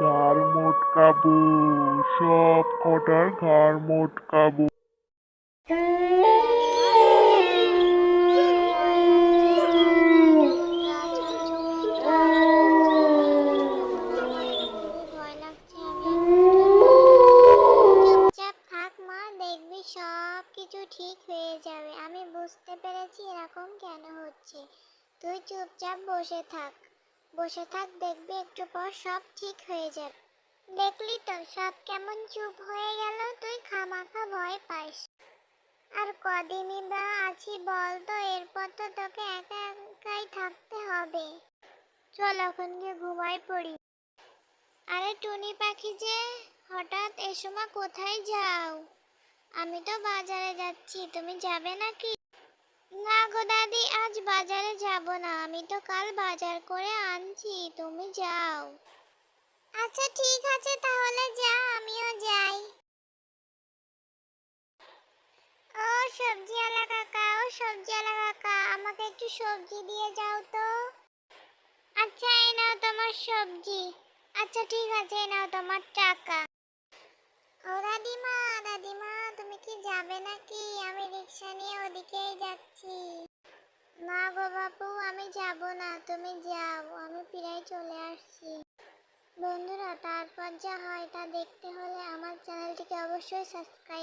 ঘাড় মোটকাবো, সব কটার ঘাড় মোটকাবো। সব কিছু ঠিক হয়ে যাবে। আমি বুঝতে পেরেছি এরকম কেন হচ্ছে। তুই চুপচাপ বসে থাক। বসে থাক, দেখবি একটু পর সব ঠিক হয়ে যাবে। দেখলি তো, সব কেমন চুপ হয়ে গেল, তুই খামাখা ভয় পাইস আর কদিনই বা আছি বল তো, এরপর তো তোকে একা একাই থাকতে হবে। চল এখন গিয়ে ঘুমাই পড়ি। আরে টুনি পাখি যে, হঠাৎ এ সময় কোথায় যাও? আমি তো বাজারে যাচ্ছি, তুমি যাবে নাকি? না গো দাদি, আজ বাজারে যাব না। তো কাল বাজার করে আনছি, তুমি যাও। আচ্ছা ঠিক আছে, তাহলে যা, আমিও যাই। ও সবজিওয়ালা কাকা, ও সবজিওয়ালা কাকা, আমাকে একটু সবজি দিয়ে যাও তো। আচ্ছা এই নাও তোমার সবজি। আচ্ছা ঠিক আছে, এই নাও তোমার টাকা। ও, দাদিমা দাদিমা, তুমি কি যাবে নাকি? আমি রিক্সা নিয়ে ওদিকেই যাচ্ছি। না গো বাপু, আমি যাব না, তুমি যাও, আমি প্রায় চলে আসছি। বন্ধুরা, তারপর যা হয় তা দেখতে হলে আমার চ্যানেলটিকে অবশ্যই সাবস্ক্রাইব